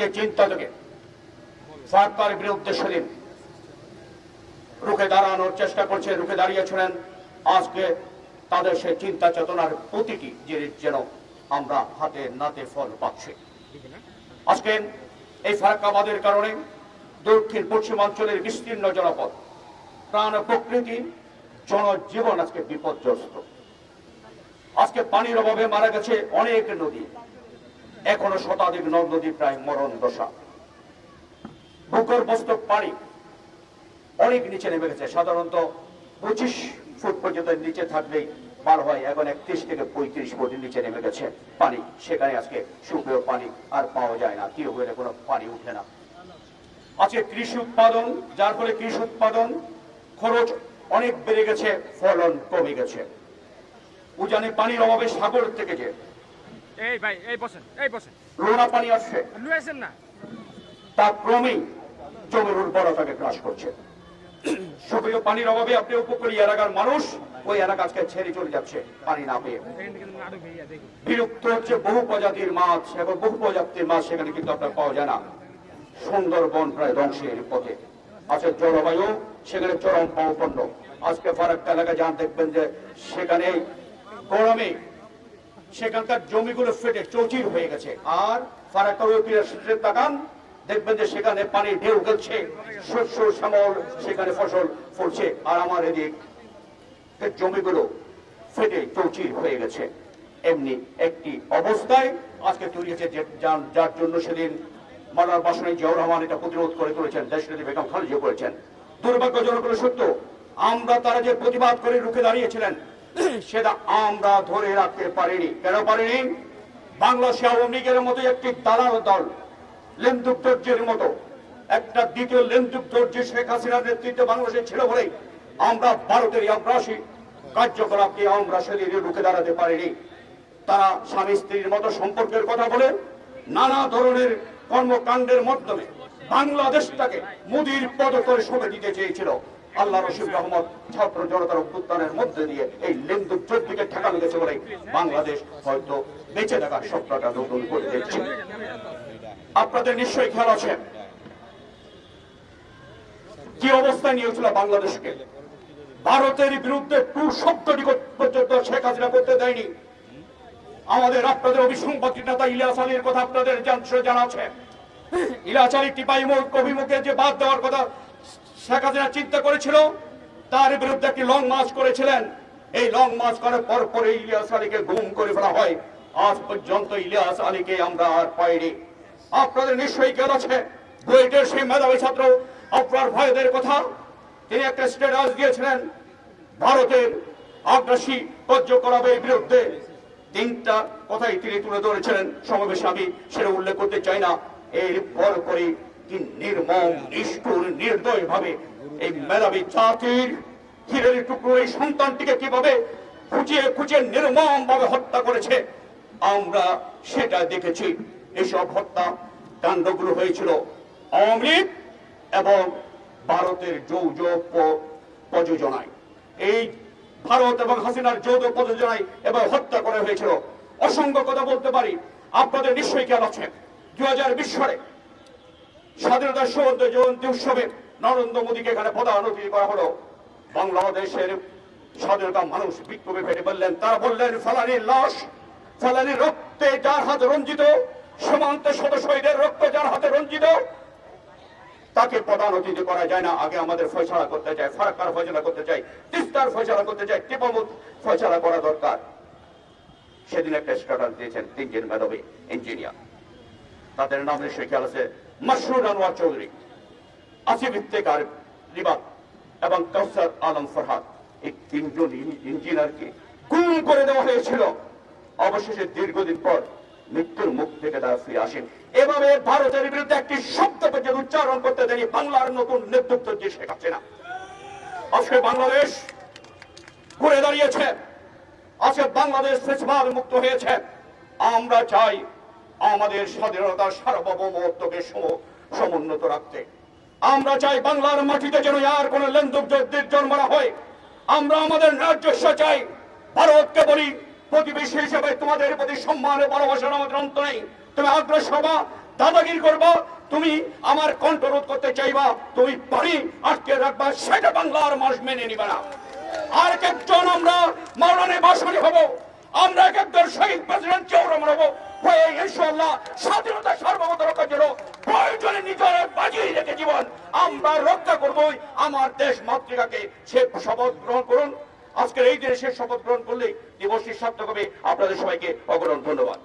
যে চিন্তা থেকে সরকার বিরুদ্ধে সেদিন রুখে দাঁড়ানোর চেষ্টা করছে, রুখে দাঁড়িয়েছিলেন। আজকে তাদের সেই চিন্তা চেতনার প্রতিটি জিনিস যেন আমরা হাতে নাতে ফল পাচ্ছি। আজকে এই ফারাক্কাবাদের কারণে দক্ষিণ পশ্চিমাঞ্চলের বিস্তীর্ণ জনপদ, প্রাণ প্রকৃতি, জনজীবন আজকে বিপর্যস্ত। আজকে পানির অভাবে মারা গেছে অনেক নদী। এখনও শতাধিক নদ নদী প্রায় মরণ দশা। ভূগর্ভস্থ পানি অনেক নিচে নেমে গেছে সাধারণত পঁচিশ ফুট পর্যন্ত নিচে থাকলেই পার হয়। এখন একত্রিশ থেকে পঁয়ত্রিশ ফুট নিচে নেমে গেছে পানি। সেখানে আজকে সুপেয় পানি আর পাওয়া যায় না। হলে কোনো পানি উঠে না। আজকে কৃষি উৎপাদন, যার ফলে কৃষি উৎপাদন খরচ অনেক বেড়ে গেছে, ফলন কমে গেছে। উজানে পানির অভাবে সাগর থেকে যে এই ভাই এই বসেন এই বসেন। লোনা পানি আসছে। লুয়েছেন না। তা ক্রমেই জমির উর্বরতাকে হ্রাস করছে। সক্রিয় পানির অভাবে আপনি উপকূলীয় এলাকার মানুষ ওই এলাকা আজকে ছেড়ে চলে যাচ্ছে পানি না পেয়ে। বিলুপ্ত হচ্ছে বহু প্রজাতির মাছ এবং বহু প্রজাতির মাছ সেখানে কিন্তু আপনার পাওয়া যায় না। সুন্দরবন প্রায় ধ্বংসের পথে। আছে জলবায়ু সেখানে চরম পাওপন্ন আজকে ফারাক্কা এলাকায় যান দেখবেন যে সেখানে গরমে সেখানকার জমিগুলো ফেটে চৌচির হয়ে গেছে। আর তাকান, দেখবেন যে সেখানে পানি ঢেউ গেছে, শস্য শ্যামল, সেখানে ফসল ফলছে। আর আমার এদিক জমিগুলো ফেটে চৌচির হয়ে গেছে, এমনি একটি অবস্থায় আজকে তৈরি হয়েছে যার- জন্য সেদিন মালার বাসনে জিয়াউর রহমান এটা প্রতিরোধ করে তুলেছেন দেশনেত্রী বেগম খালেদা করেছেন। দুর্ভাগ্যজনক সত্য, আমরা তারা যে প্রতিবাদ করে রুখে দাঁড়িয়েছিলেন সেটা আমরা ধরে রাখতে পারিনি। কেন পারিনি? বাংলাদেশ আওয়ামী লীগের মতো একটি দালাল দল, লেন্দুক দর্জের মতো। একটা দ্বিতীয় লেন্দুক দর্জি শেখ হাসিনার নেতৃত্বে বাংলাদেশে ছিল বলেই আমরা ভারতের আগ্রাসী কার্যকলাপকে আমরা সেদিন রুখে দাঁড়াতে পারিনি। তারা স্বামী স্ত্রীর মতো সম্পর্কের কথা বলে নানা ধরনের কর্মকাণ্ডের মাধ্যমে বাংলাদেশটাকে মুদির পদ করে সরে দিতে চেয়েছিল। আল্লাহ রশিদ রহমত ছাত্র জনতার অভ্যুত্থানের মধ্যে দিয়ে এই লেন্দুক চোদ্দিকে ঠেকানো গেছে বলে বাংলাদেশ হয়তো বেঁচে থাকার স্বপ্নটা নতুন করে দিচ্ছে আপনাদের নিশ্চয়ই খেয়াল আছে। কি অবস্থায় নিয়েছিল বাংলাদেশকে? ভারতের বিরুদ্ধে টু শব্দটি পর্যন্ত শেখ হাসিনা করতে দেয়নি। আমাদের আপনাদের অভিসংবাদী নেতা ইলিয়াস আলীর কথা আপনাদের জান- আছে। ইলিয়াস আলী টিপাই মুখ অভিমুখে যে বাদ দেওয়ার কথা শেখ হাসিনা চিন্তা করেছিল, তার বিরুদ্ধে একটি লং মার্চ করেছিলেন। এই লং মার্চ করার পর পরে ইলিয়াস আলীকে গুম করে ফেলা হয়। আজ পর্যন্ত ইলিয়াস আলীকে আমরা আর পাইনি। আপনাদের নিশ্চয়ই কেন আছে বুয়েটের সেই মেধাবী ছাত্র, আপনার ভাইদের কথা। তিনি একটা স্ট্যাটাস দিয়েছিলেন ভারতের আগ্রাসী কার্যকলাপের বিরুদ্ধে। তিনটা কথাই তিনি তুলে ধরেছিলেন সমাবেশে আমি সেটা উল্লেখ করতে চাই না। এর পর করে নির্মম, নিষ্ঠুর, নির্দয় ভাবে এই মেধাবী জাতির হীরের টুকরো এই সন্তানটিকে কীভাবে খুঁচিয়ে খুঁচিয়ে নির্মম ভাবে হত্যা করেছে, আমরা সেটা দেখেছি। এসব হত্যা কাণ্ডগুলো হয়েছিল লীগ এবং ভারতের যৌজ প্রযোজনায়। এই ভারত এবং হাসিনার যৌথ প্রযোজনায় এবং হত্যা করা হয়েছিল। অসংখ্য কথা বলতে পারি, আপনাদের নিশ্চয়ই খেয়াল আছে। হাজার সালে স্বাধীনতা সৌদ্ধ জয়ন্তী উৎসবে নরেন্দ্র মোদীকে এখানে প্রধান অতিথি করা হলো। বাংলাদেশের স্বাধীনতা মানুষ বিক্ষোভে ফেটে বললেন, তারা বললেন ফালানির লাশ ফালানির রক্তে যার হাতে রঞ্জিত, সীমান্ত শত শহীদের রক্ত যার হাতে রঞ্জিত, তাকে প্রধান অতিথি করা যায় না। আগে আমাদের ফয়সলা করতে চাই, ফারাক্কার ফয়সলা করতে চাই, তিস্তার ফয়সলা করতে চাই টিপামুত ফয়সলা করা দরকার। সেদিন একটা স্ট্যাটাস দিয়েছেন তিনজন মেধাবী ইঞ্জিনিয়ার। তাদের নাম নিশ্চয়ই খেয়াল আছে? মাসরুর আনোয়ার চৌধুরী আসিফ ইফতেকার রিবাত এবং কাউসার আলম ফরহাদ। এই তিনজন ইঞ্জিনিয়ারকে গুম করে দেওয়া হয়েছিল। অবশেষে দীর্ঘদিন পর মৃত্যুর মুখ থেকে তারা ফিরে আসেন। এভাবে ভারতের বিরুদ্ধে একটি শব্দ পর্যন্ত উচ্চারণ করতে দেয়নি বাংলার নতুন নেতৃত্ব যে শেখাচ্ছে না। আজকে বাংলাদেশ ঘুরে দাঁড়িয়েছে। আজকে বাংলাদেশ মুক্ত হয়েছে। আমরা চাই আমাদের স্বাধীনতার সার্বভৌমত্বকে সম- সমুন্নত রাখতে। আমরা চাই বাংলার মাটিতে যেন আর কোন লেন্দুক যুদ্ধের জন্ম না হয়। আমরা আমাদের রাজস্ব চাই। ভারতকে বলি, প্রতিবেশী হিসেবে তোমাদের প্রতি সম্মান ভালোবাসার আমাদের অন্ত নেই। তুমি আগ্রসর হবা দাদাগিরি করবা, তুমি আমার কণ্ঠরোধ করতে চাইবা, তুমি বাড়ি আটকে রাখবা, সেটা বাংলার মানুষ মেনে নিবে না। আর এক একজন আমরা মরণে বাসনী হব। আমরা এক একজন শহীদ প্রেসিডেন্ট চেউরম হব। হয়ে ইনশাল্লাহ স্বাধীনতা সর্বমত রক্ষার জন্য প্রয়োজনে নিজের বাজিয়ে রেখে জীবন আমরা রক্ষা করবই। আমার দেশ মাতৃকাকে সে শপথ গ্রহণ করুন। আজকের এই দিনে সে শপথ গ্রহণ করলে দিবসটি সার্থক হবে। আপনাদের সবাইকে অগ্রহণ ধন্যবাদ।